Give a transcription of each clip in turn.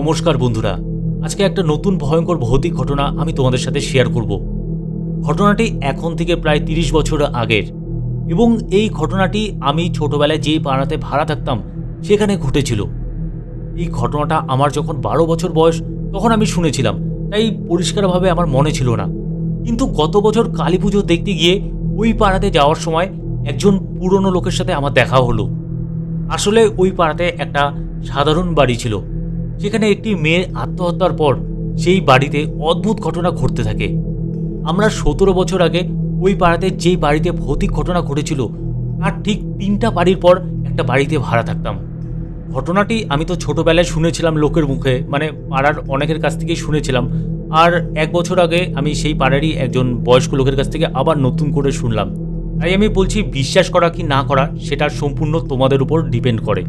নমস্কার বন্ধুরা। আজকে একটা নতুন ভয়ঙ্কর ভৌতিক ঘটনা আমি তোমাদের সাথে শেয়ার করব। ঘটনাটি এখন থেকে প্রায় তিরিশ বছর আগের। এবং এই ঘটনাটি আমি ছোটবেলায় যে পাড়াতে ভাড়া থাকতাম, সেখানে ঘটেছিল। এই ঘটনাটা আমার যখন বারো বছর বয়স, তখন আমি শুনেছিলাম। তাই পরিষ্কারভাবে আমার মনে ছিল না। কিন্তু গত বছর কালী পুজো দেখতে গিয়ে ওই পাড়াতে যাওয়ার সময় একজন পুরনো লোকের সাথে আমার দেখা হলো। আসলে ওই পাড়াতে একটা সাধারণ বাড়ি ছিল। সেখানে একটি মেয়ে আত্মহত্যার পর সেই বাড়িতে অদ্ভুত ঘটনা ঘটতে থাকে। আমরা সতেরো বছর আগে ওই পাড়াতে যেই বাড়িতে ভৌতিক ঘটনা ঘটেছিল, তার ঠিক তিনটা বাড়ির পর একটা বাড়িতে ভাড়া থাকতাম। ঘটনাটি আমি তো ছোটোবেলায় শুনেছিলাম লোকের মুখে মানে পাড়ার অনেকের কাছ থেকেই শুনেছিলাম। আর এক বছর আগে আমি সেই পাড়ারই একজন বয়স্ক লোকের কাছ থেকে আবার নতুন করে শুনলাম। তাই আমি বলছি, বিশ্বাস করা কি না করা, সেটা সম্পূর্ণ তোমাদের উপর ডিপেন্ড করে।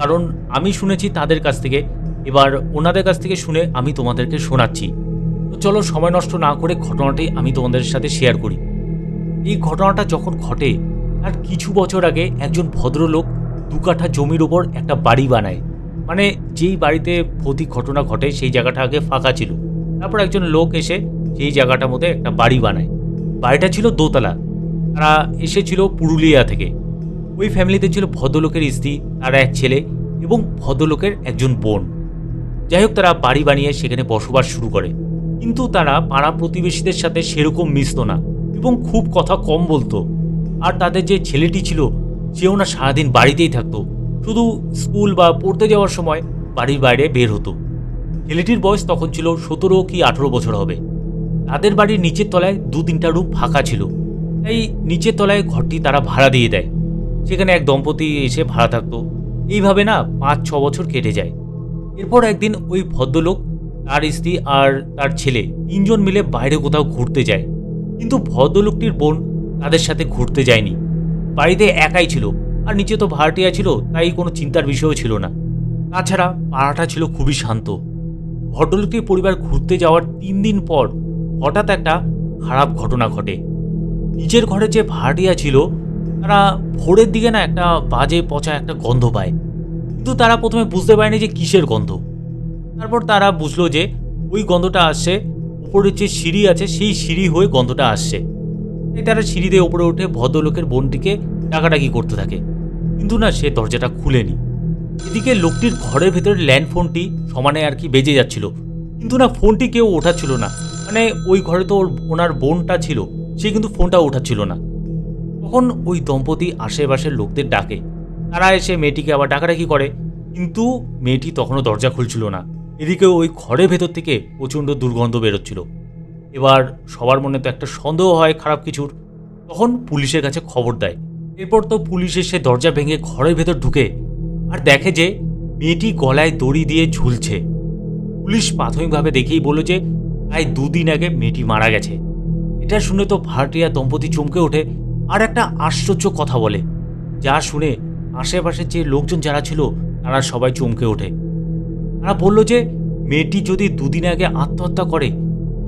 কারণ আমি শুনেছি তাদের কাছ থেকে এবার ওনাদের কাছ থেকে শুনে আমি তোমাদেরকে শোনাচ্ছি। তো চলো সময় নষ্ট না করে ঘটনাটি আমি তোমাদের সাথে শেয়ার করি। এই ঘটনাটা যখন ঘটে, তার কিছু বছর আগে একজন ভদ্রলোক দু কাঠা জমির ওপর একটা বাড়ি বানায়। মানে যেই বাড়িতে ভৌতিক ঘটনা ঘটে, সেই জায়গাটা আগে ফাঁকা ছিল। তারপর একজন লোক এসে সেই জায়গাটার মধ্যে একটা বাড়ি বানায়। বাড়িটা ছিল দোতলা। তারা এসেছিল পুরুলিয়া থেকে। ওই ফ্যামিলিতে ছিল ভদ্রলোকের স্ত্রী, তার এক ছেলে এবং ভদ্রলোকের একজন বোন। যাই হোক, তারা বাড়ি বানিয়ে সেখানে বসবাস শুরু করে। কিন্তু তারা পাড়া প্রতিবেশীদের সাথে সেরকম মিশতো না এবং খুব কথা কম বলতো। আর তাদের যে ছেলেটি ছিল, সেও না সারাদিন বাড়িতেই থাকতো। শুধু স্কুল বা পড়তে যাওয়ার সময় বাড়ির বাইরে বের হতো। ছেলেটির বয়স তখন ছিল সতেরো কি আঠেরো বছর হবে। তাদের বাড়ির নিচের তলায় দু তিনটা রুম ফাঁকা ছিল। তাই নিচের তলায় ঘরটি তারা ভাড়া দিয়ে দেয়। সেখানে এক দম্পতি এসে ভাড়া থাকতো। এইভাবে না পাঁচ ছ বছর কেটে যায়। এরপর একদিন ওই ভদ্রলোক, তার স্ত্রী আর তার ছেলে তিনজন মিলে বাইরে কোথাও ঘুরতে যায়। কিন্তু ভদ্রলোকটির বোন তাদের সাথে ঘুরতে যায়নি। বাড়িতে একাই ছিল, আর নিচে তো ভাড়াটিয়া ছিল, তাই কোনো চিন্তার বিষয়ও ছিল না। তাছাড়া পাড়াটা ছিল খুবই শান্ত। ভদ্রলোকটির পরিবার ঘুরতে যাওয়ার তিন দিন পর হঠাৎ একটা খারাপ ঘটনা ঘটে। নিজের ঘরে যে ভাড়াটিয়া ছিল, তারা ভোরের দিকে না একটা বাজে পচা একটা গন্ধ পায়। কিন্তু তারা প্রথমে বুঝতে পারেনি যে কিসের গন্ধ। তারপর তারা বুঝলো যে ওই গন্ধটা আসছে উপরের যে সিঁড়ি আছে, সেই সিঁড়ি হয়ে গন্ধটা আসছে। তাই তারা সিঁড়ি দিয়ে উপরে উঠে ভদ্রলোকের বোনটিকে ডাকাডাকি করতে থাকে। কিন্তু না, সে দরজাটা খুলেনি। এদিকে লোকটির ঘরের ভেতরে ল্যান্ড ফোনটি সমানে আর কি বেজে যাচ্ছিল। কিন্তু না, ফোনটি কেউ ওঠাচ্ছিল না। মানে ওই ঘরে তো ওর ওনার বোনটা ছিল, সে কিন্তু ফোনটা ওঠাচ্ছিল না। তখন ওই দম্পতি আশেপাশের লোকদের ডাকে। তারা এসে মেয়েটিকে আবার ডাকাডাকি করে। কিন্তু মেয়েটি তখনও দরজা খুলছিল না। এদিকে ওই ঘরের ভেতর থেকে প্রচণ্ড দুর্গন্ধ বেরোচ্ছিল। এবার সবার মনে তো একটা সন্দেহ হয় খারাপ কিছুর। তখন পুলিশের কাছে খবর দেয়। এরপর তো পুলিশ এসে দরজা ভেঙে ঘরের ভেতর ঢুকে আর দেখে যে মেয়েটি গলায় দড়ি দিয়ে ঝুলছে। পুলিশ প্রাথমিকভাবে দেখেই বলল যে প্রায় দুদিন আগে মেয়েটি মারা গেছে। এটা শুনে তো ভাড়াটিয়া দম্পতি চমকে ওঠে আর একটা আশ্চর্য কথা বলে। যা শুনে আশেপাশে যে লোকজন যারা ছিল, তারা সবাই চমকে ওঠে। তারা বলল যে, মেয়েটি যদি দুদিন আগে আত্মহত্যা করে,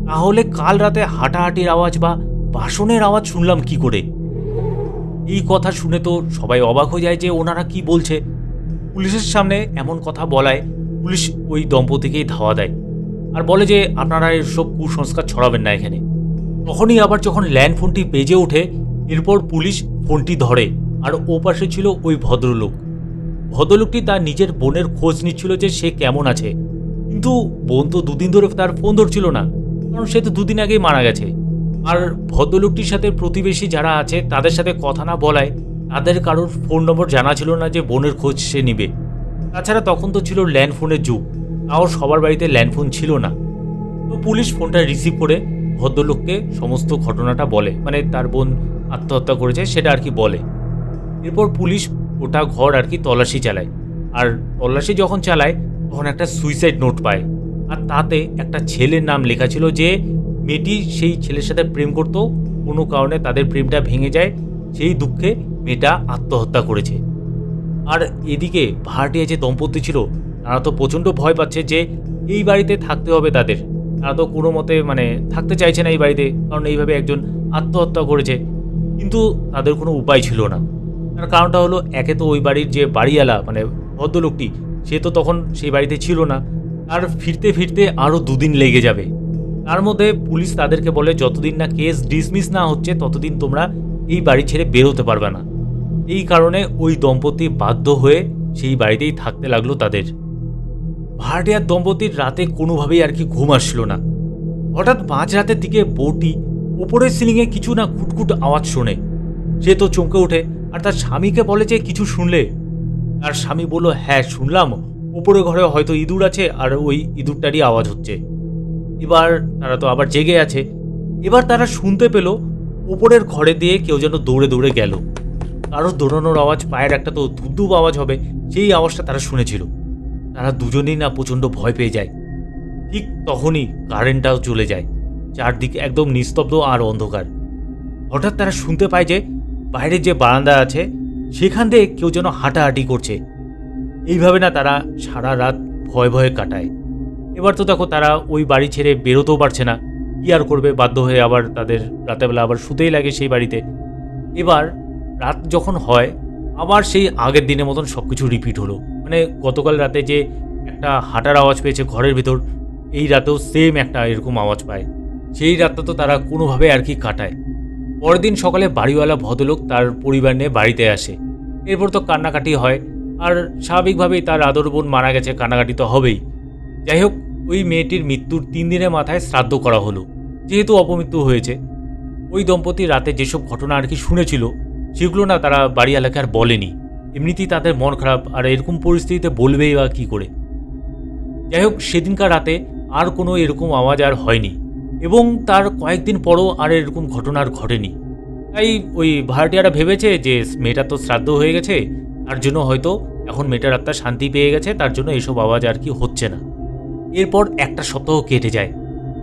তাহলে কাল রাতে হাঁটাহাঁটির আওয়াজ বা বাসনের আওয়াজ শুনলাম কি করে? এই কথা শুনে তো সবাই অবাক হয়ে যায় যে ওনারা কি বলছে। পুলিশের সামনে এমন কথা বলায়, পুলিশ ওই দম্পতিকেই ধাওয়া দেয় আর বলে যে, আপনারা এসব কুসংস্কার ছড়াবেন না এখানে। তখনই আবার যখন ল্যান্ড ফোনটি বেজে ওঠে, এরপর পুলিশ ফোনটি ধরে। আর ও পাশে ছিল ওই ভদ্রলোক। ভদ্রলোকটি তার নিজের বোনের খোঁজ নিচ্ছিল যে সে কেমন আছে। কিন্তু বোন তো দুদিন ধরে তার ফোন ধরছিল না, কারণ সে তো দুদিন আগেই মারা গেছে। আর ভদ্রলোকটির সাথে প্রতিবেশী যারা আছে, তাদের সাথে কথা না বলায় তাদের কারোর ফোন নম্বর জানা ছিল না যে বোনের খোঁজ সে নিবে। তাছাড়া তখন তো ছিল ল্যান্ড ফোনের যুগ, তাও সবার বাড়িতে ল্যান্ড ফোন ছিল না। তো পুলিশ ফোনটা রিসিভ করে ভদ্রলোককে সমস্ত ঘটনাটা বলে মানে তার বোন আত্মহত্যা করেছে, সেটা আর কি বলে। এরপর পুলিশ ওটা ঘর আর কি তল্লাশি চালায়। আর তল্লাশি যখন চালায়, তখন একটা সুইসাইড নোট পায়। আর তাতে একটা ছেলের নাম লেখা ছিল যে, মেয়েটি সেই ছেলের সাথে প্রেম করত, কোনো কারণে তাদের প্রেমটা ভেঙে যায়, সেই দুঃখে মেয়েটা আত্মহত্যা করেছে। আর এদিকে ভাড়াটিয়া যে দম্পতি ছিল, তারা তো প্রচণ্ড ভয় পাচ্ছে যে, এই বাড়িতে থাকতে হবে তাদের। তারা তো কোনো মতে মানে থাকতে চাইছে না এই বাড়িতে, কারণ এইভাবে একজন আত্মহত্যা করেছে। কিন্তু তাদের কোনো উপায় ছিল না। তার কারণটা হলো একে তো ওই বাড়ির যে বাড়িওয়ালা মানে ভদ্রলোকটি, সে তো তখন সেই বাড়িতে ছিল না। আর ফিরতে ফিরতে আরও দুদিন লেগে যাবে। তার মধ্যে পুলিশ তাদেরকে বলে, যতদিন না কেস ডিসমিস না হচ্ছে, ততদিন তোমরা এই বাড়ি ছেড়ে বেরোতে পারবে না। এই কারণে ওই দম্পতি বাধ্য হয়ে সেই বাড়িতেই থাকতে লাগল তাদের। ভাড়াটিয়ার দম্পতির রাতে কোনোভাবেই আর কি ঘুম আসলো না। হঠাৎ মাঝ রাতের দিকে বউটি উপরের সিলিংয়ে কিছু না খুটখুট আওয়াজ শোনে। সে তো চমকে ওঠে আর তার স্বামীকে বলে যে কিছু শুনলে। তার স্বামী বলল হ্যাঁ শুনলাম। উপরে ঘরে হয়তো ইঁদুর আছে, আর ওই ইঁদুরটারই আওয়াজ হচ্ছে। এবার তারা তো আবার জেগে আছে। এবার তারা শুনতে পেল উপরের ঘরে দিয়ে কেউ যেন দৌড়ে দৌড়ে গেল। কারও দৌড়ানোর আওয়াজ, পায়ের একটা তো ধুপধুপ আওয়াজ হবে, সেই আওয়াজটা তারা শুনেছিল। তারা দুজনেই না প্রচণ্ড ভয় পেয়ে যায়। ঠিক তখনই কারেন্টটাও চলে যায়। চারদিকে একদম নিস্তব্ধ আর অন্ধকার। হঠাৎ তারা শুনতে পায় যে বাইরের যে বারান্দা আছে, সেখান দিয়ে কেউ যেন হাঁটাহাঁটি করছে। এইভাবে না তারা সারা রাত ভয় ভয়ে কাটায়। এবার তো দেখো তারা ওই বাড়ি ছেড়ে বেরোতেও পারছে না। কি আর করবে? বাধ্য হয়ে আবার তাদের রাতেবেলা আবার শুতেই লাগে সেই বাড়িতে। এবার রাত যখন হয়, আবার সেই আগের দিনের মতন সব কিছু রিপিট হলো। মানে গতকাল রাতে যে একটা হাঁটার আওয়াজ পেয়েছে ঘরের ভেতর, এই রাতেও সেম একটা এরকম আওয়াজ পায়। সেই রাতটা তো তারা কোনোভাবে আর কি কাটায়। পরের দিন সকালে বাড়িওয়ালা ভদ্রলোক তার পরিবার নিয়ে বাড়িতে আসে। এরপর তো কান্নাকাটি হয়। আর স্বাভাবিকভাবেই তার আদর বোন মারা গেছে, কান্নাকাটি তো হবেই। যাই হোক, ওই মেয়েটির মৃত্যুর তিন দিনের মাথায় শ্রাদ্ধ করা হলো। যেহেতু অপমৃত্যু হয়েছে, ওই দম্পতি রাতে যেসব ঘটনা আর কি শুনেছিল, সেগুলো না তারা বাড়ি এলাকায় আর বলেনি। এমনিতেই তাদের মন খারাপ, আর এরকম পরিস্থিতিতে বলবেই বা কী করে? যাই হোক, সেদিনকার রাতে আর কোনো এরকম আওয়াজ আর হয়নি। এবং তার কয়েকদিন পরও আর এরকম ঘটনা আর ঘটেনি। তাই ওই ভাড়াটিয়ারা ভেবেছে যে মেয়েটা তো শ্রাদ্ধ হয়ে গেছে, তার জন্য হয়তো এখন মেয়েটার আত্মা শান্তি পেয়ে গেছে, তার জন্য এসব আওয়াজ আর কি হচ্ছে না। এরপর একটা সপ্তাহ কেটে যায়।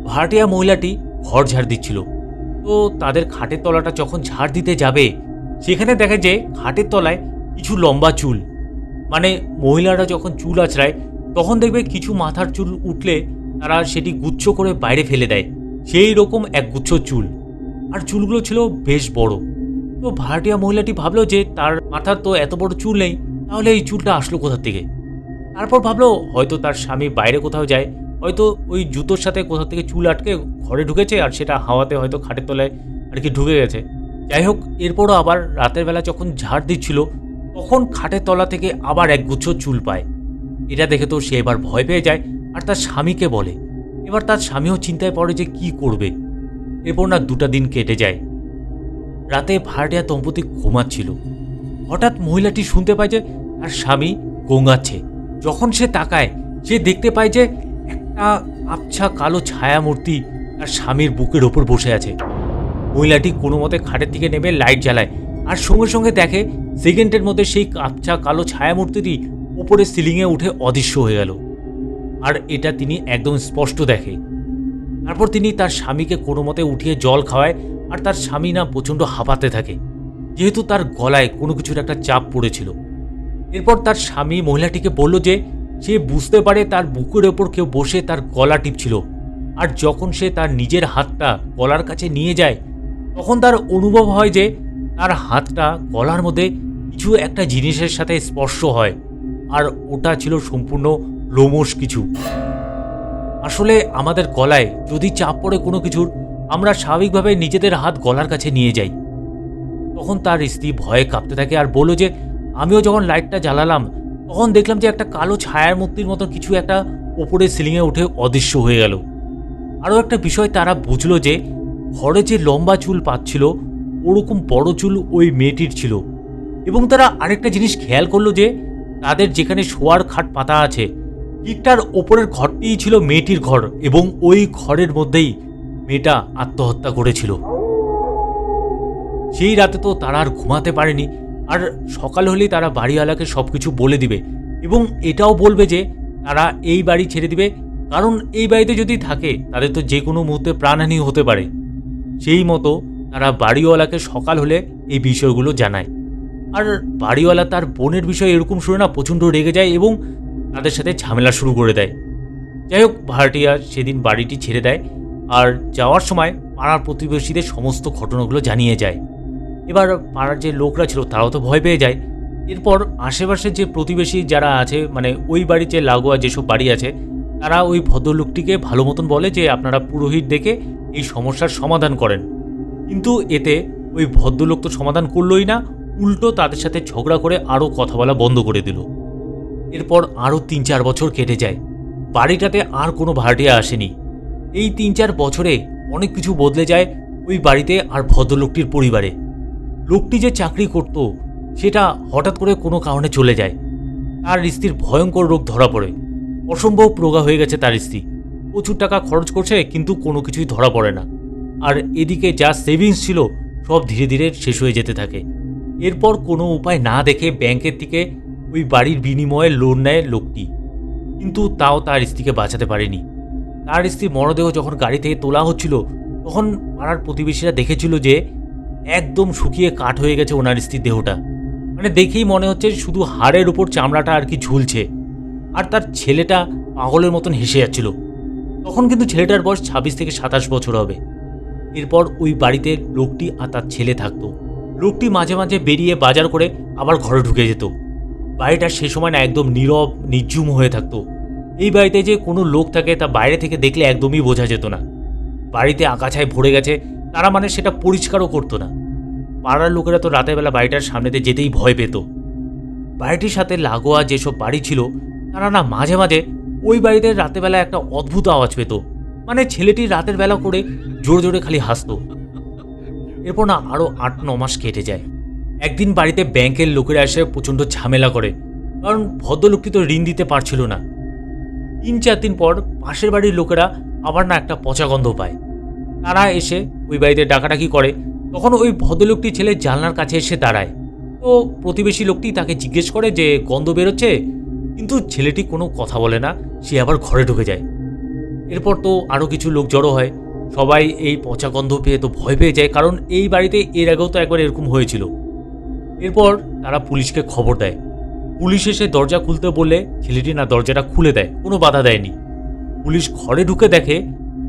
ভাড়াটিয়া মহিলাটি ঘর ঝাড় দিচ্ছিল। তো তাদের খাটের তলাটা যখন ঝাড় দিতে যাবে, সেখানে দেখে যে খাটের তলায় কিছু লম্বা চুল। মানে মহিলারা যখন চুল আছড়ায়, তখন দেখবে কিছু মাথার চুল উঠলে তারা সেটি গুচ্ছ করে বাইরে ফেলে দেয়। সেই রকম এক গুচ্ছ চুল। আর চুলগুলো ছিল বেশ বড়। তো ভাড়াটিয়া মহিলাটি ভাবলো যে তার মাথার তো এত বড় চুল নেই, তাহলে এই চুলটা আসলো কোথা থেকে? তারপর ভাবলো হয়তো তার স্বামী বাইরে কোথাও যায়, হয়তো ওই জুতোর সাথে কোথা থেকে চুল আটকে ঘরে ঢুকেছে আর সেটা হাওয়াতে হয়তো খাটের তলায় আর কি ঢুকে গেছে। যাই হোক, এরপরও আবার রাতের বেলা যখন ঝাড় দিচ্ছিল, তখন খাটের তলা থেকে আবার একগুচ্ছ চুল পায়। এটা দেখে তো সে এবার ভয় পেয়ে যায়, আর তার স্বামীকে বলে এবার তার স্বামীও চিন্তায় পড়ে যে কি করবে। এরপর না দুটা দিন কেটে যায়। রাতে ভাড়াটিয়া দম্পতি ঘুমাচ্ছিল। হঠাৎ মহিলাটি শুনতে পায় যে তার স্বামী গোঙাচ্ছে। যখন সে তাকায়, সে দেখতে পায় যে একটা আবছা কালো ছায়ামূর্তি তার স্বামীর বুকের ওপর বসে আছে। মহিলাটি কোনো মতে খাটের দিকে নেমে লাইট জ্বালায় আর সঙ্গে সঙ্গে দেখে সেকেন্ডের মধ্যে সেই আবছা কালো ছায়ামূর্তিটি উপরে সিলিংয়ে উঠে অদৃশ্য হয়ে গেল। আর এটা তিনি একদম স্পষ্ট দেখে। তারপর তিনি তার স্বামীকে কোনো মতে উঠিয়ে জল খাওয়ায় আর তার স্বামী না প্রচণ্ড হাঁপাতে থাকে। যেহেতু তার গলায় কোনো কিছুর একটা চাপ পড়েছিল। এরপর তার স্বামী মহিলাটিকে বলল যে, সে বুঝতে পারে তার বুকের ওপর কেউ বসে তার গলা টিপছিল। আর যখন সে তার নিজের হাতটা গলার কাছে নিয়ে যায়, তখন তার অনুভব হয় যে, তার হাতটা গলার মধ্যে কিছু একটা জিনিসের সাথে স্পর্শ হয়। আর ওটা ছিল সম্পূর্ণ লোমস কিছু। আসলে আমাদের গলায় যদি চাপ পড়ে কোনো কিছুর, আমরা স্বাভাবিকভাবে নিজেদের হাত গলার কাছে নিয়ে যাই। তখন তার স্ত্রী ভয়ে কাঁপতে থাকে আর বলল যে, আমিও যখন লাইটটা জ্বালালাম, তখন দেখলাম যে একটা কালো ছায়ার মূর্তির মতো কিছু একটা ওপরে সিলিংয়ে উঠে অদৃশ্য হয়ে গেল। আরও একটা বিষয় তারা বুঝলো যে, ঘরে যে লম্বা চুল পাচ্ছিল, ওরকম বড় চুল ওই মেয়েটির ছিল। এবং তারা আরেকটা জিনিস খেয়াল করল যে, তাদের যেখানে শোয়ার খাট পাতা আছে ঠিকটার ওপরের ঘরটিই ছিল মেয়েটির ঘর এবং ওই ঘরের মধ্যেই মেয়েটা আত্মহত্যা করেছিল। সেই রাতে তো তারা আর ঘুমাতে পারেনি, আর সকাল হলেই তারা বাড়িওয়ালাকে সব কিছু বলে দিবে এবং এটাও বলবে যে তারা এই বাড়ি ছেড়ে দিবে, কারণ এই বাড়িতে যদি থাকে তাদের তো যে কোনো মুহূর্তে প্রাণহানি হতে পারে। সেই মতো তারা বাড়িওয়ালাকে সকাল হলে এই বিষয়গুলো জানায়। আর বাড়িওয়ালা তার বোনের বিষয়ে এরকম শুনে না প্রচণ্ড রেগে যায় এবং তাদের সাথে ঝামেলা শুরু করে দেয়। যাই হোক, ভাড়াটিয়া সেদিন বাড়িটি ছেড়ে দেয় আর যাওয়ার সময় পাড়ার প্রতিবেশীদের সমস্ত ঘটনাগুলো জানিয়ে যায়। এবার পাড়ার যে লোকরা ছিল তারাও তো ভয় পেয়ে যায়। এরপর আশেপাশের যে প্রতিবেশী যারা আছে মানে ওই বাড়ির যে লাগোয়া যেসব বাড়ি আছে, তারা ওই ভদ্রলোকটিকে ভালো মতন বলে যে, আপনারা পুরোহিত ডেকে এই সমস্যার সমাধান করেন। কিন্তু এতে ওই ভদ্রলোক তো সমাধান করলোই না, উল্টো তাদের সাথে ঝগড়া করে আরও কথা বলা বন্ধ করে দিল। এরপর আরও তিন চার বছর কেটে যায়। বাড়িটাতে আর কোনো ভাড়াটিয়া আসেনি। এই তিন চার বছরে অনেক কিছু বদলে যায় ওই বাড়িতে আর ভদ্রলোকটির পরিবারে। লোকটি যে চাকরি করত, সেটা হঠাৎ করে কোনো কারণে চলে যায়। তার স্ত্রীর ভয়ঙ্কর রোগ ধরা পড়ে। অসম্ভব রোগা হয়ে গেছে তার স্ত্রী। প্রচুর টাকা খরচ করছে, কিন্তু কোনো কিছুই ধরা পড়ে না। আর এদিকে যা সেভিংস ছিল, সব ধীরে ধীরে শেষ হয়ে যেতে থাকে। এরপর কোনো উপায় না দেখে ব্যাংকের থেকে ওই বাড়ির বিনিময়ে লোন নেয় লোকটি। কিন্তু তাও তার স্ত্রীকে বাঁচাতে পারেনি। তার স্ত্রী মরদেহ যখন গাড়ি থেকে তোলা হচ্ছিল, তখন পাড়ার প্রতিবেশীরা দেখেছিল যে একদম শুকিয়ে কাঠ হয়ে গেছে ওনার স্ত্রীর দেহটা। মানে দেখেই মনে হচ্ছে শুধু হাড়ের উপর চামড়াটা আর কি ঝুলছে। আর তার ছেলেটা পাগলের মতন হেসে যাচ্ছিল। তখন কিন্তু ছেলেটার বয়স ছাব্বিশ থেকে সাতাশ বছর হবে। এরপর ওই বাড়িতে লোকটি আর তার ছেলে থাকতো। লোকটি মাঝে মাঝে বেরিয়ে বাজার করে আবার ঘরে ঢুকে যেত। বাড়িটা সে সময় না একদম নীরব নির্জুম হয়ে থাকতো। এই বাড়িতে যে কোনো লোক থাকে তা বাইরে থেকে দেখলে একদমই বোঝা যেত না। বাড়িতে আগাছায় ভরে গেছে, তারা মানে সেটা পরিষ্কারও করতো না। পাড়ার লোকেরা তো রাতের বেলা বাড়িটার সামনেতে যেতেই ভয় পেত। বাড়িটির সাথে লাগোয়া যেসব বাড়ি ছিল, তারা না মাঝে মাঝে ওই বাড়িতে রাতের বেলা একটা অদ্ভুত আওয়াজ পেত। মানে ছেলেটি রাতের বেলা করে জোরে জোরে খালি হাসতো। এরপর না আরও আট ন মাস কেটে যায়। একদিন বাড়িতে ব্যাংকের লোকেরা এসে প্রচণ্ড ঝামেলা করে, কারণ ভদ্রলোকটি তো ঋণ দিতে পারছিল না। তিন চার দিন পর পাশের বাড়ির লোকেরা আবার না একটা পচা গন্ধ পায়। তারা এসে ওই বাড়িতে ডাকাডাকি করে, তখন ওই ভদ্রলোকটি ছেলে জানলার কাছে এসে দাঁড়ায়। তো প্রতিবেশী লোকটি তাকে জিজ্ঞেস করে যে, গন্ধ বেরোচ্ছে? কিন্তু ছেলেটি কোনো কথা বলে না, সে আবার ঘরে ঢুকে যায়। এরপর তো আরও কিছু লোক জড়ো হয়। সবাই এই পচা গন্ধ পেয়ে তো ভয় পেয়ে যায়, কারণ এই বাড়িতে এর আগেও তো একবার এরকম হয়েছিল। এরপর তারা পুলিশকে খবর দেয়। পুলিশ এসে দরজা খুলতে বললে, ছেলেটি না দরজাটা খুলে দেয়, কোনো বাধা দেয়নি। পুলিশ ঘরে ঢুকে দেখে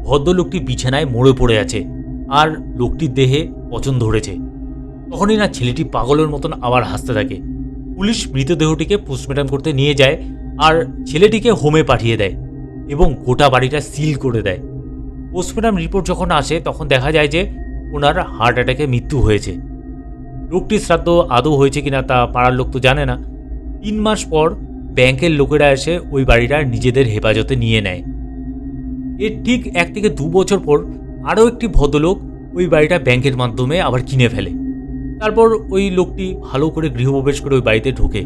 ভদ্রলোকটি বিছানায় মরে পড়ে আছে আর লোকটির দেহে পচন ধরেছে। তখনই না ছেলেটি পাগলের মতন আবার হাসতে থাকে। পুলিশ মৃতদেহটিকে পোস্টমর্টম করতে নিয়ে যায় আর ছেলেটিকে হোমে পাঠিয়ে দেয় এবং গোটা বাড়িটা সিল করে দেয়। পোস্টমর্টম রিপোর্ট যখন আসে, তখন দেখা যায় যে ওনার হার্ট অ্যাটাকে মৃত্যু হয়েছে। লোকটির শ্রাদ্ধ আদৌ হয়েছে কিনা তা পাড়ার লোক তো জানে না। তিন মাস পর ব্যাংকের লোকেরা এসে ওই বাড়িটা নিজেদের হেফাজতে নিয়ে নেয়। এর ঠিক এক থেকে দু বছর পর আরও একটি ভদ্রলোক ওই বাড়িটা ব্যাংকের মাধ্যমে আবার কিনে ফেলে। তারপর ওই লোকটি ভালো করে গৃহপ্রবেশ করে ওই বাড়িতে ঢোকে।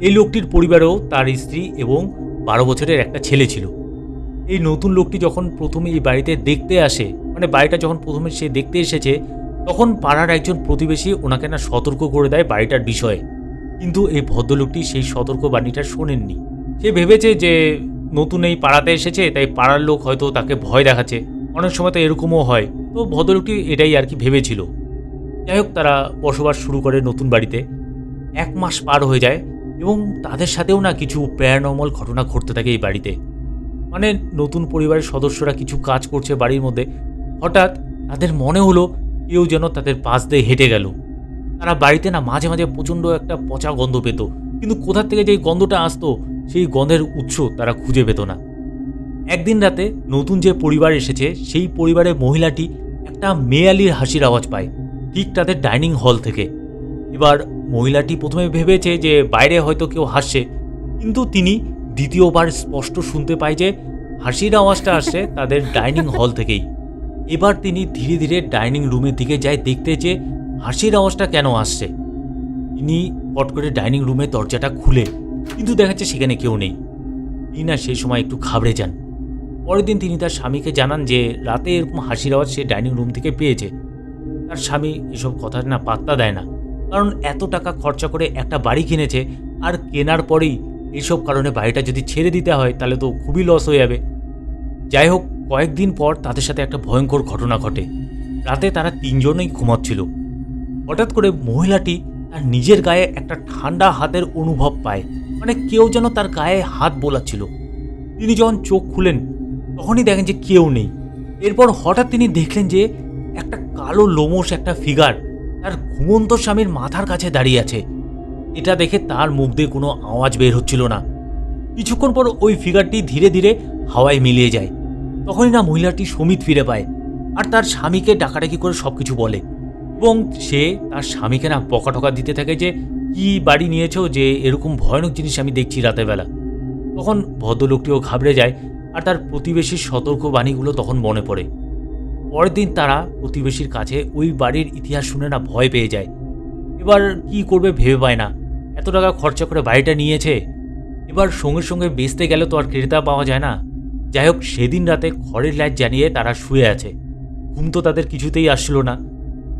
এই লোকটির পরিবারেও তার স্ত্রী এবং বারো বছরের একটা ছেলে ছিল। এই নতুন লোকটি যখন প্রথমে এই বাড়িতে দেখতে আসে মানে বাড়িটা যখন প্রথমে সে দেখতে এসেছে তখন পাড়ার একজন প্রতিবেশী ওনাকে না সতর্ক করে দেয় বাড়িটার বিষয়ে। কিন্তু এই ভদ্রলোকটি সেই সতর্ক বাণীটা শোনেননি। সে ভেবেছে যে নতুন এই পাড়াতে এসেছে, তাই পাড়ার লোক হয়তো তাকে ভয় দেখাচ্ছে। অনেক সময় তো এরকমও হয়। তো ভদ্রলোকটি এটাই আর কি ভেবেছিল। যাই হোক, তারা বসবাস শুরু করে নতুন বাড়িতে। এক মাস পার হয়ে যায় এবং তাদের সাথেও না কিছু প্যারানর্মাল ঘটনা ঘটতে থাকে এই বাড়িতে। মানে নতুন পরিবারের সদস্যরা কিছু কাজ করছে বাড়ির মধ্যে। হঠাৎ তাদের মনে হলো কেউ যেন তাদের পাশ দিয়ে হেঁটে গেল। তারা বাড়িতে না মাঝে মাঝে প্রচণ্ড একটা পচা গন্ধ পেত। কিন্তু কোথা থেকে যে গন্ধটা আসতো, সেই গন্ধের উৎস তারা খুঁজে পেত না। একদিন রাতে নতুন যে পরিবার এসেছে, সেই পরিবারের মহিলাটি একটা মেয়ালির হাসির আওয়াজ পায়, ঠিক তাদের ডাইনিং হল থেকে। এবার মহিলাটি প্রথমে ভেবেছে যে বাইরে হয়তো কেউ হাসছে, কিন্তু তিনি দ্বিতীয়বার স্পষ্ট শুনতে পায় যে হাসির আওয়াজটা আসছে তাদের ডাইনিং হল থেকেই। এবার তিনি ধীরে ধীরে ডাইনিং রুমের দিকে যায় দেখতে যে হাসির আওয়াজটা কেন আসছে। তিনি পট করে ডাইনিং রুমের দরজাটা খুলে, কিন্তু দেখা যাচ্ছে সেখানে কেউ নেই। তিনি না সেই সময় একটু ঘাবড়ে যান। পরের দিন তিনি তার স্বামীকে জানান যে রাতে এরকম হাসির আওয়াজ সে ডাইনিং রুম থেকে পেয়েছে। তার স্বামী এসব কথা না পাত্তা দেয় না, কারণ এত টাকা খরচা করে একটা বাড়ি কিনেছে আর কেনার পরেই এসব কারণে বাড়িটা যদি ছেড়ে দিতে হয় তাহলে তো খুবই লস হয়ে যাবে। যাই হোক কয়েকদিন পর তাদের সাথে একটা ভয়ঙ্কর ঘটনা ঘটে। রাতে তারা তিনজনেই ঘুমাচ্ছিল। হঠাৎ করে মহিলাটি তার নিজের গায়ে একটা ঠান্ডা হাতের অনুভব পায়। মানে কেউ যেন তার গায়ে হাত বোলাচ্ছিল। তিনি যখন চোখ খুলেন, তখনই দেখেন যে কেউ নেই। এরপর হঠাৎ তিনি দেখলেন যে একটা কালো লোমস একটা ফিগার তার ঘুমন্ত স্বামীর মাথার কাছে দাঁড়িয়ে আছে। এটা দেখে তার মুখ দিয়ে কোনো আওয়াজ বের হচ্ছিল না। কিছুক্ষণ পর ওই ফিগারটি ধীরে ধীরে হাওয়ায় মিলিয়ে যায়। তখনই না মহিলাটি সমিত ফিরে পায় আর তার স্বামীকে ডাকাডাকি করে সব কিছু বলে। এবং সে তার স্বামীকে না বকা টকা দিতে থাকে যে, কি বাড়ি নিয়েছো যে এরকম ভয়ানক জিনিস আমি দেখছি রাতের বেলা? তখন ভদ্রলোকটিও ঘাবড়ে যায় আর তার প্রতিবেশীর সতর্ক বাণীগুলো তখন মনে পড়ে। পরের দিন তারা প্রতিবেশীর কাছে ওই বাড়ির ইতিহাস শুনে না ভয় পেয়ে যায়। এবার কি করবে ভেবে পায় না। এত টাকা খরচা করে বাড়িটা নিয়েছে। এবার সঙ্গে সঙ্গে বেচতে গেলে তো আর ক্রেতা পাওয়া যায় না। যাই হোক সেদিন রাতে খড়ের লাইট জ্বালিয়ে তারা শুয়ে আছে। ঘুম তো তাদের কিছুতেই আসছিল না।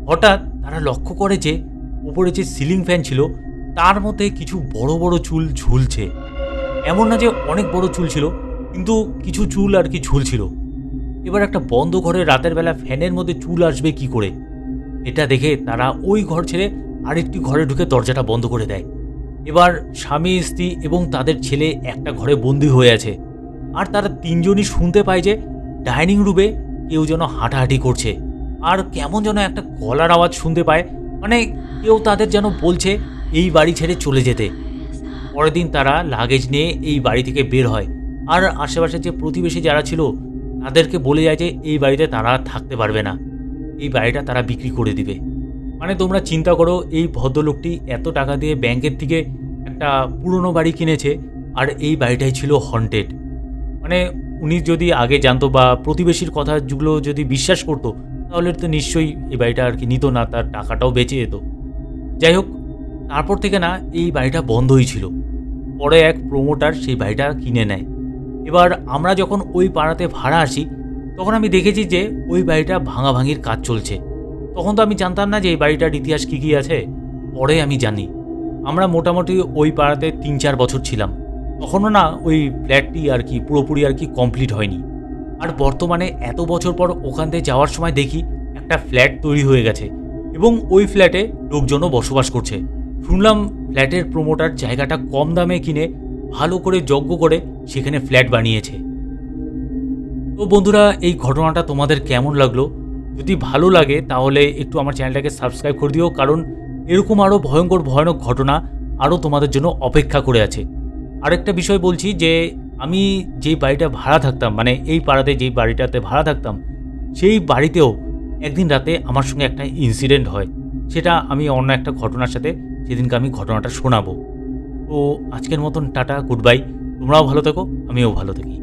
হঠাৎ তারা লক্ষ্য করে যে উপরে যে সিলিং ফ্যান ছিল, তার মধ্যে কিছু বড় বড় চুল ঝুলছে। এমন না যে অনেক বড় চুল ছিল, কিন্তু কিছু চুল আর কি ঝুলছিল। এবার একটা বন্ধ ঘরে রাতের বেলা ফ্যানের মধ্যে চুল আসবে কি করে? এটা দেখে তারা ওই ঘর ছেড়ে আরেকটি ঘরে ঢুকে দরজাটা বন্ধ করে দেয়। এবার স্বামী, স্ত্রী এবং তাদের ছেলে একটা ঘরে বন্দি হয়ে আছে। আর তারা তিনজনই শুনতে পায় যে ডাইনিং রুমে কেউ যেন হাঁটাহাঁটি করছে। আর কেমন যেন একটা গলার আওয়াজ শুনতে পায় মানে কেউ তাদের যেন বলছে এই বাড়ি ছেড়ে চলে যেতে। পরের দিন তারা লাগেজ নিয়ে এই বাড়ি থেকে বের হয়। আর আশেপাশে যে প্রতিবেশী যারা ছিল, তাদেরকে বলে যায় যে এই বাড়িতে তারা থাকতে পারবে না। এই বাড়িটা তারা বিক্রি করে দিবে। মানে তোমরা চিন্তা করো, এই ভদ্রলোকটি এত টাকা দিয়ে ব্যাংকের থেকে একটা পুরনো বাড়ি কিনেছে, আর এই বাড়িটাই ছিল হন্টেড মানে উনি যদি আগে জানতো বা প্রতিবেশীর কথাগুলো যদি বিশ্বাস করতো, তাহলে তো নিশ্চয়ই এই বাড়িটা আর কি নিত না, তার টাকাটাও বেঁচে যেত। যাই হোক, তারপর থেকে না এই বাড়িটা বন্ধই ছিল। পরে এক প্রমোটার সেই বাড়িটা কিনে নেয়। এবার আমরা যখন ওই পাড়াতে ভাড়া আসি, তখন আমি দেখেছি যে ওই বাড়িটা ভাঙাভাঙির কাজ চলছে। তখন তো আমি জানতাম না যে এই বাড়িটার ইতিহাস কী কী আছে, পরে আমি জানি। আমরা মোটামুটি ওই পাড়াতে তিন চার বছর ছিলাম। তখনও না ওই ফ্ল্যাটটি আর কি পুরোপুরি আর কি কমপ্লিট হয়নি। আর বর্তমানে এত বছর পর ওখান থেকে যাওয়ার সময় দেখি একটা ফ্ল্যাট তৈরি হয়ে গেছে এবং ওই ফ্ল্যাটে লোকজনও বসবাস করছে। শুনলাম ফ্ল্যাটের প্রোমোটার জায়গাটা কম দামে কিনে ভালো করে যজ্ঞ করে সেখানে ফ্ল্যাট বানিয়েছে। তো বন্ধুরা, এই ঘটনাটা তোমাদের কেমন লাগল? যদি ভালো লাগে তাহলে একটু আমার চ্যানেলটাকে সাবস্ক্রাইব করে দিও, কারণ এরকম আরও ভয়ঙ্কর, ভয়ানক ঘটনা আরও তোমাদের জন্য অপেক্ষা করে আছে। আরেকটা বিষয় বলছি যে আমি যে বাড়িটা ভাড়া থাকতাম মানে এই পাড়াতে যেই বাড়িটাতে ভাড়া থাকতাম, সেই বাড়িতেও একদিন রাতে আমার সঙ্গে একটা ইনসিডেন্ট হয়। সেটা আমি অন্য একটা ঘটনার সাথে সেদিনকে আমি ঘটনাটা শোনাবো। তো আজকের মতন টাটা গুড বাই তোমরাও ভালো থেকো, আমিও ভালো থাকি।